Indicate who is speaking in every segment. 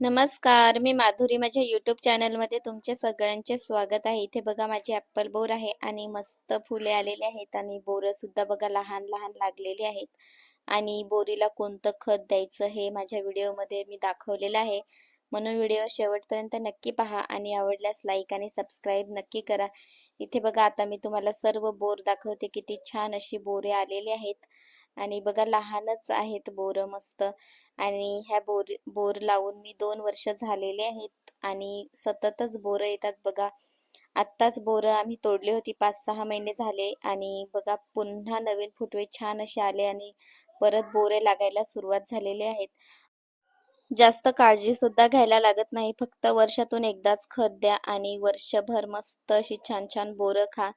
Speaker 1: नमस्कार मी माधुरी. माझ्या यूट्यूब चॅनलमध्ये तुमचे सगळ्यांचे स्वागत आहे. इथे बघा माझी ॲप्पल बोर आहे आणि मस्त फुले आलेली आहेत आणि बोरं सुद्धा बघा लहान लहान लागलेली आहेत. आणि बोरीला कोणतं खत द्यायचं हे माझ्या व्हिडिओमध्ये मी दाखवलेलं आहे. म्हणून व्हिडिओ शेवटपर्यंत नक्की पहा आणि आवडल्यास लाईक आणि सबस्क्राईब नक्की करा. इथे बघा आता मी तुम्हाला सर्व बोर दाखवते. किती छान अशी बोरे आलेली आहेत. आणि बघा लहानच आहेत बोरं मस्त. आणि ह्या बोर बोर लावून मी दोन वर्ष झालेले आहेत आणि सततच बोरं येतात बघा. आत्ताच बोरं आम्ही तोडली होती पाच सहा महिने झाले आणि बघा पुन्हा नवीन फुटवे छान असे आले आणि परत बोरे लागायला सुरुवात झालेली आहेत. जास्त काळजी सुद्धा घ्यायला लागत नाही फक्त वर्षातून एकदाच खत द्या आणि वर्षभर मस्त अशी छान छान बोरं खा.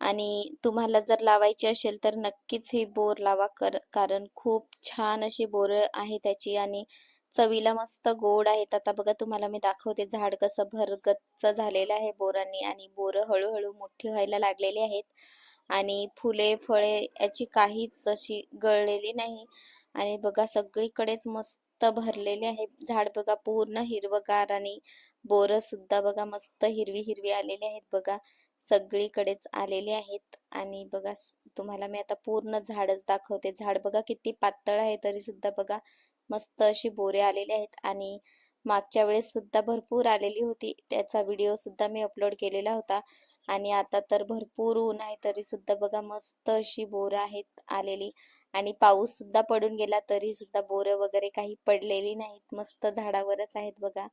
Speaker 1: आणि तुम्हाला जर लावायची असेल तर नक्कीच ही बोर लावा कर कारण खूप छान अशी बोर आहे त्याची आणि चवीला मस्त गोड आहेत. आता बघा तुम्हाला मी दाखवते झाड कसं भरगच्च झालेलं आहे बोरांनी आणि बोरं हळूहळू मोठी व्हायला लागलेली आहेत. आणि फुले फळे याची काहीच अशी गळलेली नाही. आणि बघा सगळीकडेच मस्त भरलेले आहे झाड. बघा पूर्ण हिरवगार आणि बोरं सुद्धा बघा मस्त हिरवी हिरवी आलेली आहेत बघा. सगळीकडेच आलेले आहेत. आणि बघा तुम्हाला मी आता पूर्ण झाडच दाखवते. झाड बघा किती पातळ आहे तरी सुद्धा बघा मस्त अशी बोरे आलेले आहेत. आणि मागच्या वेळेस सुद्धा भरपूर आलेली होती. त्याचा व्हिडिओ सुद्धा मी अपलोड केलेला होता. आणि आता तर भरपूर ऊन आहे तरी सुद्धा बघा मस्त अशी बोरं आहेत आलेली. आणि पाऊस सुद्धा पडून गेला तरी सुद्धा बोरं वगैरे काही पडलेली नाहीत. मस्त झाडावरच आहेत बघा.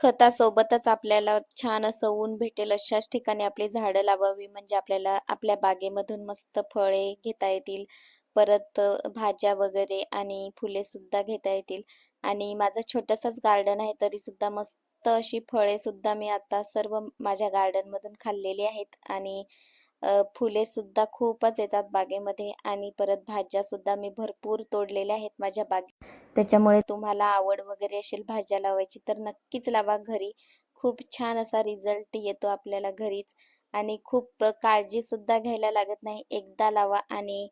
Speaker 1: खतासोबतच आपल्याला छान असं ऊन भेटेल अशाच ठिकाणी आपली झाडं लावावी म्हणजे आपल्याला आपल्या बागेमधून मस्त फळे घेता येतील परत भाज्या वगैरे आणि फुले सुद्धा घेता येतील. आणि माझं छोटंसंच गार्डन आहे तरी सुद्धा मस्त अशी फळे सुद्धा मी आता सर्व माझ्या गार्डनमधून खाल्लेली आहेत. आणि फुले सुद्धा खूपच येतात बागेमध्ये आणि परत भाज्या सुद्धा मी भरपूर तोडलेल्या आहेत माझ्या बागे त्याच्यामुळे तुम्हाला आवड वगैरे असेल भाज्या लावायची तर नक्कीच लावा घरी. खूप छान असा रिझल्ट येतो आपल्याला घरीच. आणि खूप काळजीसुद्धा घ्यायला लागत नाही. एकदा लावा आणि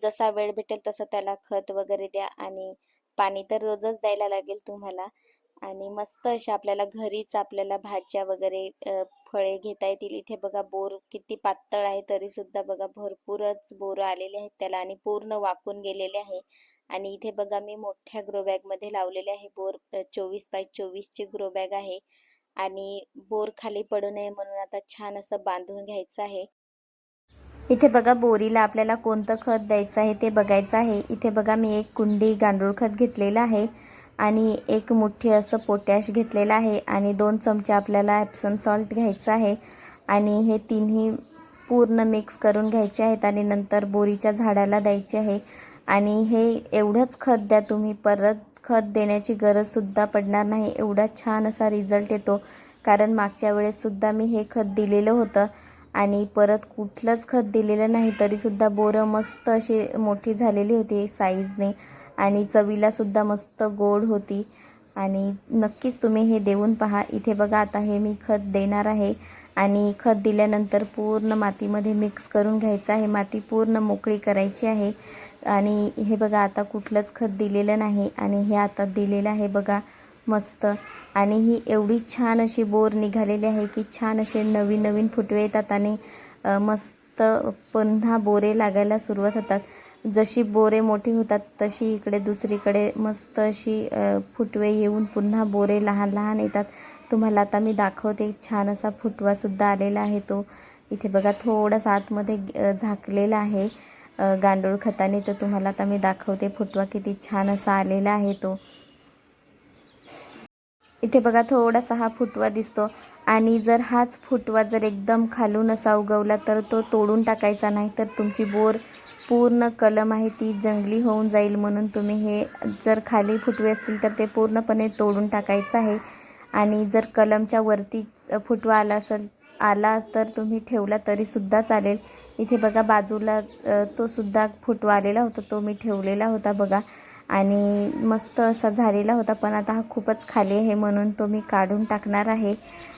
Speaker 1: जसा वेळ भेटेल तसं त्याला खत वगैरे द्या आणि पाणी तर रोजच द्यायला लागेल तुम्हाला. आणि मस्त अशा आपल्याला घरीच आपल्याला भाज्या वगैरे फळे घेता येतील. इथे बघा बोर किती पातळ आहे तरी सुद्धा बघा भरपूरच बोर आलेले आहेत त्याला आणि पूर्ण वाकून गेलेले आहे. आणि इथे बघा मी मोठ्या ग्रो लावलेले आहे. बोर चोवीस बाय चोवीसची ग्रो बॅग आहे. आणि बोर खाली पडू नये म्हणून आता छान असं बांधून घ्यायचं आहे. इथे बघा बोरीला आपल्याला कोणतं खत द्यायचं आहे ते बघायचं आहे. इथे बघा मी एक कुंडी गांडूळ खत घेतलेलं आहे. आणि एक मुठ्ठी असं पोटॅश घेतलेलं आहे. आणि दोन चमचे आपल्याला ॲप्सन सॉल्ट घ्यायचं आहे. आणि हे तिन्ही पूर्ण मिक्स करून घ्यायचे आहेत. आणि नंतर बोरीच्या झाडाला द्यायचे आहे. आणि हे एवढंच खत द्या तुम्ही परत खत देण्याची गरजसुद्धा पडणार नाही. एवढा छान असा रिझल्ट येतो. कारण मागच्या वेळेससुद्धा मी हे खत दिलेलं होतं आणि परत कुठलंच खत दिलेलं नाही तरीसुद्धा बोरं मस्त अशी मोठी झालेली होती साईजने आणि चवीलासुद्धा मस्त गोड होती. आणि नक्कीच तुम्ही हे देऊन पहा. इथे बघा आता हे मी खत देणार आहे. आणि खत दिल्यानंतर पूर्ण मातीमध्ये मिक्स करून घ्यायचं आहे. माती पूर्ण मोकळी करायची आहे. आणि हे बघा आता कुठलंच खत दिलेलं नाही आणि हे आता दिलेलं आहे बघा मस्त. आणि ही एवढी छान अशी बोर निघालेली आहे की छान असे नवीन नवीन फुटवे येतात आणि मस्त पुन्हा बोरे लागायला सुरुवात होतात. जशी बोरे मोठी होतात तशी इकडे दुसरीकडे मस्त अशी फुटवे येऊन पुन्हा बोरे लहान लहान येतात. तुम्हाला आता मी दाखवते छान असा फुटवासुद्धा आलेला आहे तो. इथे बघा थोडासा आतमध्ये झाकलेला आहे. गांडूळ खताने तर तुम्हाला आता मी दाखवते फुटवा किती छान असा आलेला आहे तो. इथे बघा थोडासा हा फुटवा दिसतो. आणि जर हाच फुटवा जर एकदम खालून असा उगवला तर तो तोडून टाकायचा नाही तर तुमची बोर पूर्ण कलम आहे ती जंगली होऊन जाईल म्हणून तुम्ही हे जर खाली फुटवे असतील तर ते पूर्णपणे तोडून टाकायचं आहे. आणि जर कलमच्या वरती फुटवा आला असेल आला तर तुम्ही ठेवला तरीसुद्धा चालेल. इथे बघा बाजूला तो सुद्धा फुटवा आलेला होता तो मी ठेवलेला होता बघा. आणि मस्त असा झालेला होता पण आता हा खूपच खाली आहे म्हणून तो मी काढून टाकणार आहे.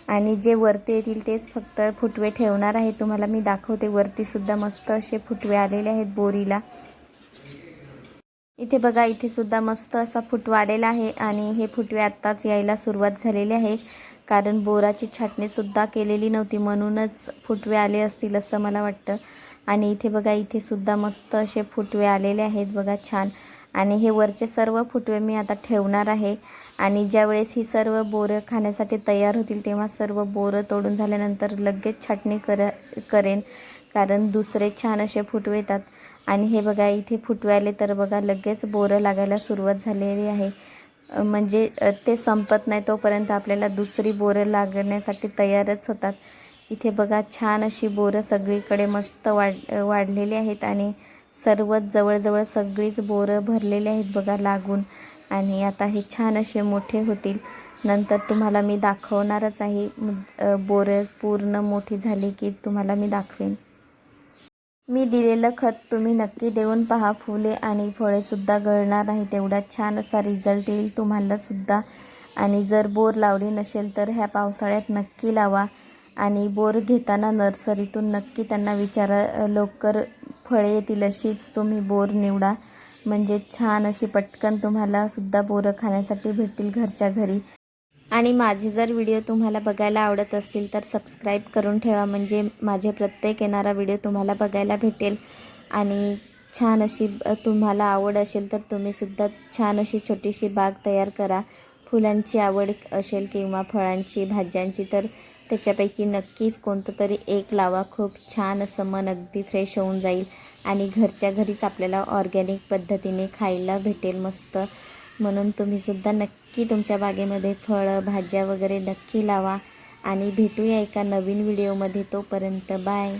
Speaker 1: आणि जे वरती येतील तेच फक्त फुटवे ठेवणार आहे. तुम्हाला मी दाखवते वरतीसुद्धा मस्त असे फुटवे आलेले आहेत बोरीला. इथे बघा इथे सुद्धा मस्त असा फुटवा आलेला आहे आणि हे फुटवे आत्ताच यायला सुरुवात झालेली आहे. कारण बोराची छाटणीसुद्धा केलेली नव्हती म्हणूनच फुटवे आले असतील असं मला वाटतं. आणि इथे बघा इथे सुद्धा मस्त असे फुटवे आलेले आहेत बघा छान. आणि हे वरचे सर्व फुटवे मी आता ठेवणार आहे. आणि ज्यावेळेस ही सर्व बोरं खाण्यासाठी तयार होतील तेव्हा सर्व बोरं तोडून झाल्यानंतर लगेच छाटणी कर करेन. कारण दुसरे छान असे फुटवे येतात. आणि हे बघा इथे फुटवे आले तर बघा लगेच बोरं लागायला सुरुवात झालेली आहे. म्हणजे ते संपत नाही तोपर्यंत आपल्याला दुसरी बोरं लागण्यासाठी तयारच होतात. इथे बघा छान अशी बोरं सगळीकडे मस्त वाढ वाढलेली आहेत आणि सर्वच जवळजवळ सगळीच बोरं भरलेली आहेत बघा लागून. आणि आता हे छान असे मोठे होतील. नंतर तुम्हाला मी दाखवणारच आहे. बोरं पूर्ण मोठी झाली की तुम्हाला मी दाखवेन. मी दिलेलं खत तुम्ही नक्की देऊन पहा. फुले आणि फळेसुद्धा गळणार नाही तेवढा छान असा रिझल्ट येईल तुम्हालासुद्धा आणि जर बोर लावली नसेल तर ह्या पावसाळ्यात नक्की लावा. आणि बोर घेताना नर्सरीतून नक्की त्यांना विचारा लवकर फळे येतील अशीच तुम्ही बोर निवडा. म्हणजे छान अशी पटकन तुम्हाला सुद्धा बोरं खाण्यासाठी भेटतील घरच्या घरी. आणि माझे जर व्हिडिओ तुम्हाला बघायला आवडत असतील तर सबस्क्राईब करून ठेवा. म्हणजे माझे प्रत्येक येणारा व्हिडिओ तुम्हाला बघायला भेटेल. आणि छान अशी तुम्हाला आवड असेल तर तुम्हीसुद्धा छान अशी छोटीशी बाग तयार करा. फुलांची आवड असेल किंवा फळांची भाज्यांची तर त्याच्यापैकी नक्कीच कोणतं तरी एक लावा. खूप छान असं मन अगदी फ्रेश होऊन जाईल. आणि घरच्या घरीच आपल्याला ऑर्गॅनिक पद्धतीने खायला भेटेल मस्त. म्हणून तुम्हीसुद्धा नक्की तुमच्या बागेमध्ये फळं भाज्या वगैरे नक्की लावा. आणि भेटूया एका नवीन व्हिडिओमध्ये तोपर्यंत बाय.